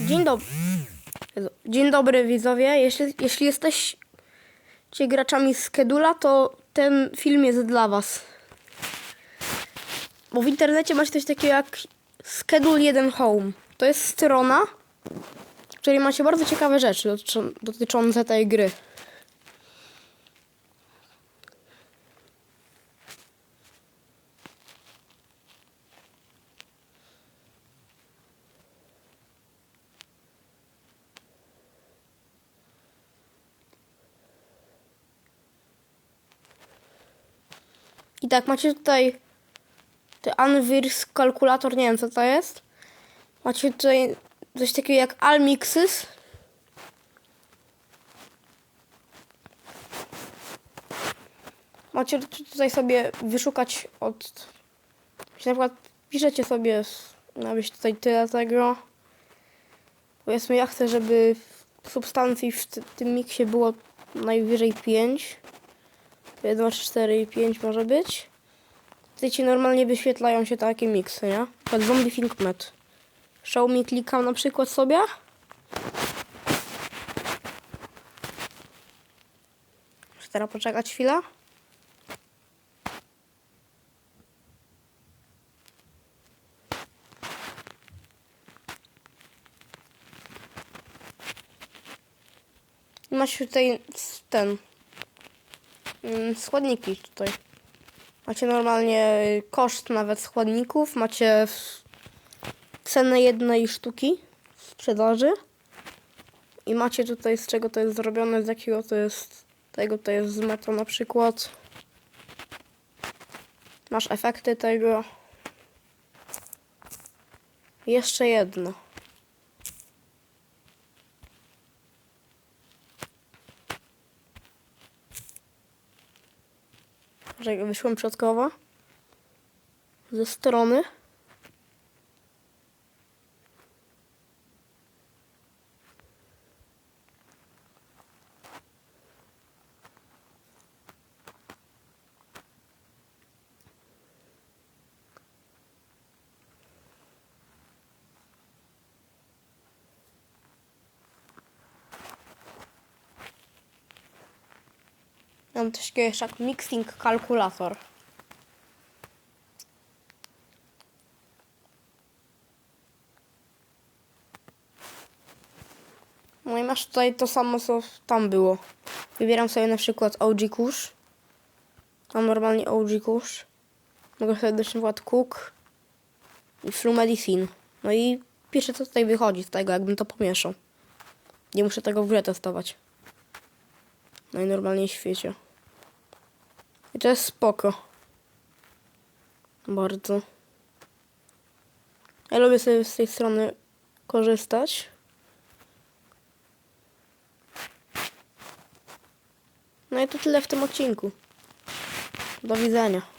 Dzień dobry. Dzień dobry widzowie. Jeśli, jeśli jesteście graczami z Kedula, to ten film jest dla was. Bo w internecie macie coś takiego jak Schedule 1 Home. To jest strona, w której macie bardzo ciekawe rzeczy dotyczą, dotyczące tej gry. I tak, macie tutaj ten Anvirs kalkulator, nie wiem co to jest. Macie tutaj coś takiego jak Almixys. Macie tutaj sobie wyszukać od... Na przykład piszecie sobie, nawet tutaj tyle tego. Powiedzmy, ja chcę, żeby substancji w ty- tym miksie było najwyżej 5. 1, 4 i 5 może być. Tutaj ci normalnie wyświetlają się takie miksy, nie? Tak Zombie Think Met. Me klikam na przykład sobie. Muszę teraz poczekać chwilę. Macie tutaj ten składniki tutaj. Macie normalnie koszt nawet składników, macie cenę jednej sztuki w sprzedaży i macie tutaj z czego to jest zrobione, z jakiego to jest, tego to jest z meto na przykład. Masz efekty tego. Jeszcze jedno. Że wyszłam przodkowo ze strony. Mam też jakiegoś jak mixing kalkulator. No i masz tutaj to samo, co tam było. Wybieram sobie na przykład OG Kush. Mam normalnie OG Kush. Mogę sobie dać na przykład Cook i Flu Medicine. No i piszę, co tutaj wychodzi z tego, jakbym to pomieszał. Nie muszę tego w grze testować. Najnormalniej w świecie. I to jest spoko. Bardzo. Ja lubię sobie z tej strony korzystać. No i to tyle w tym odcinku. Do widzenia.